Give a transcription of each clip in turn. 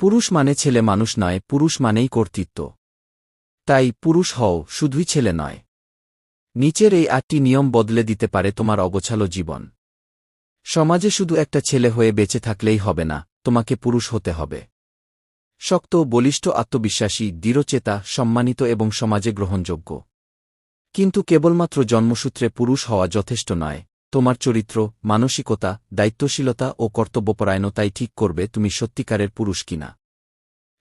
পুরুষ মানে ছেলে মানুষ নয়, পুরুষ মানেই কর্তৃত্ব। তাই পুরুষ হও, শুধুই ছেলে নয়। নিচের এই আটটি নিয়ম বদলে দিতে পারে তোমার অগোছালো জীবন। সমাজে শুধু একটা ছেলে হয়ে বেঁচে থাকলেই হবে না, তোমাকে পুরুষ হতে হবে। শক্ত, বলিষ্ঠ, আত্মবিশ্বাসী, দৃঢ়চেতা, সম্মানিত এবং সমাজে গ্রহণযোগ্য। কিন্তু কেবলমাত্র জন্মসূত্রে পুরুষ হওয়া যথেষ্ট নয়। তোমার চরিত্র, মানসিকতা, দায়িত্বশীলতা ও কর্তব্যপরায়ণতাই ঠিক করবে তুমি সত্যিকারের পুরুষ কিনা।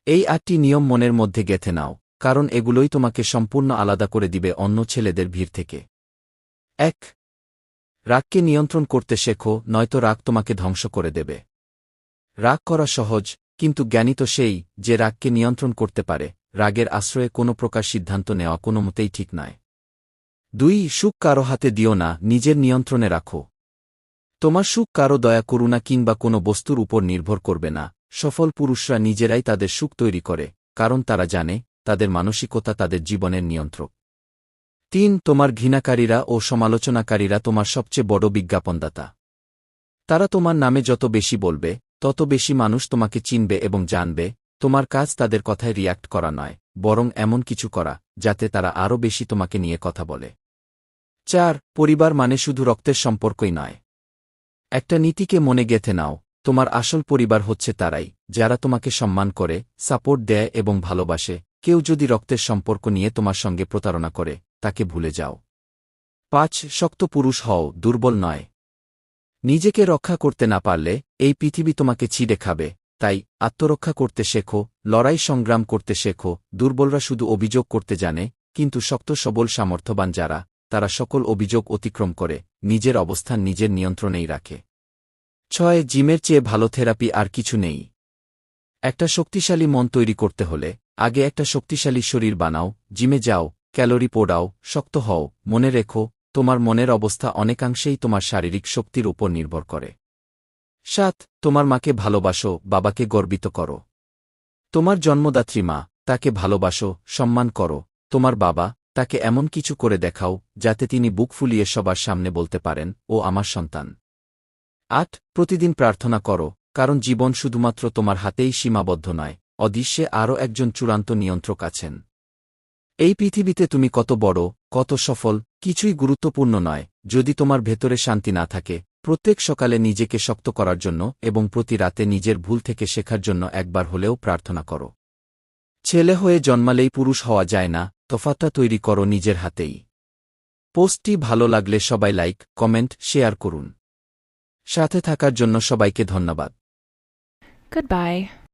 এই আটটি নিয়ম মনের মধ্যে গেথে নাও, কারণ এগুলোই তোমাকে সম্পূর্ণ আলাদা করে দিবে অন্য ছেলেদের ভিড় থেকে। এক, রাগকে নিয়ন্ত্রণ করতে শেখো, নয়তো রাগ তোমাকে ধ্বংস করে দেবে। রাগ করা সহজ, কিন্তু জ্ঞানী তো সেই, যে রাগকে নিয়ন্ত্রণ করতে পারে, রাগের আশ্রয়ে কোনো প্রকার সিদ্ধান্ত নেওয়া কোনো মতেই ঠিক নয়। দুই, সুখ কারও হাতে দিও না, নিজের নিয়ন্ত্রণে রাখো। তোমার সুখ কারও দয়া করুণা কিংবা কোনো বস্তুর উপর নির্ভর করবে না। সফল পুরুষরা নিজেরাই তাদের সুখ তৈরি করে, কারণ তারা জানে, তাদের মানসিকতা তাদের জীবনের নিয়ন্ত্রক। তিন, তোমার ঘৃণাকারীরা ও সমালোচনাকারীরা তোমার সবচেয়ে বড় বিজ্ঞাপনদাতা। তারা তোমার নামে যত বেশি বলবে, তত বেশি মানুষ তোমাকে চিনবে এবং জানবে, তোমার কাজ তাদের কথায় রিয়াক্ট করা নয়, বরং এমন কিছু করা, যাতে তারা আরও বেশি তোমাকে নিয়ে কথা বলে। চার, পরিবার মানে শুধু রক্তের সম্পর্কই নয়। একটা নীতিকে মনে গেথে নাও, তোমার আসল পরিবার হচ্ছে তারাই, যারা তোমাকে সম্মান করে, সাপোর্ট দেয় এবং ভালোবাসে, কেউ যদি রক্তের সম্পর্ক নিয়ে তোমার সঙ্গে প্রতারণা করে, তাকে ভুলে যাও। পাঁচ, শক্ত পুরুষ হও, দুর্বল নয়। নিজেকে রক্ষা করতে না পারলে, এই পৃথিবী তোমাকে ছিঁড়ে খাবে, তাই আত্মরক্ষা করতে শেখো, লড়াই সংগ্রাম করতে শেখো, দুর্বলরা শুধু অভিযোগ করতে জানে, কিন্তু শক্ত সবল সামর্থ্যবান যারা তারা সকল অভিযোগ অতিক্রম করে, নিজের অবস্থান নিজের নিয়ন্ত্রণেই রাখে। ছয়, জিমের চেয়ে ভালো থেরাপি আর কিছু নেই। একটা শক্তিশালী মন তৈরি করতে হলে, আগে একটা শক্তিশালী শরীর বানাও, জিমে যাও, ক্যালোরি পোড়াও, শক্ত হও, মনে রেখো, তোমার মনের অবস্থা অনেকাংশেই তোমার শারীরিক শক্তির উপর নির্ভর করে। সাত, তোমার মাকে ভালোবাসো, বাবাকে গর্বিত করো। তোমার জন্মদাত্রী মা, তাকে ভালোবাসো, সম্মান করো, তোমার বাবা তাকে এমন কিছু করে দেখাও, যাতে তিনি বুক ফুলিয়ে সবার সামনে বলতে পারেন, ও আমার সন্তান। আট, প্রতিদিন প্রার্থনা করো, কারণ জীবন শুধুমাত্র তোমার হাতেই সীমাবদ্ধ নয়, অদৃশ্যে আরও একজন চূড়ান্ত নিয়ন্ত্রক আছেন। এই পৃথিবীতে তুমি কত বড়, কত সফল, কিছুই গুরুত্বপূর্ণ নয়, যদি তোমার ভেতরে শান্তি না থাকে, প্রত্যেক সকালে নিজেকে শক্ত করার জন্য এবং প্রতি রাতে নিজের ভুল থেকে শেখার জন্য একবার হলেও প্রার্থনা করো। ছেলে হয়ে জন্মালেই পুরুষ হওয়া যায় না তফাতা তৈরি করো নিজের হাতেই। পোস্টটি ভালো লাগলে সবাই লাইক, কমেন্ট, শেয়ার করুন। সাথে থাকার জন্য সবাইকে ধন্যবাদ। Goodbye.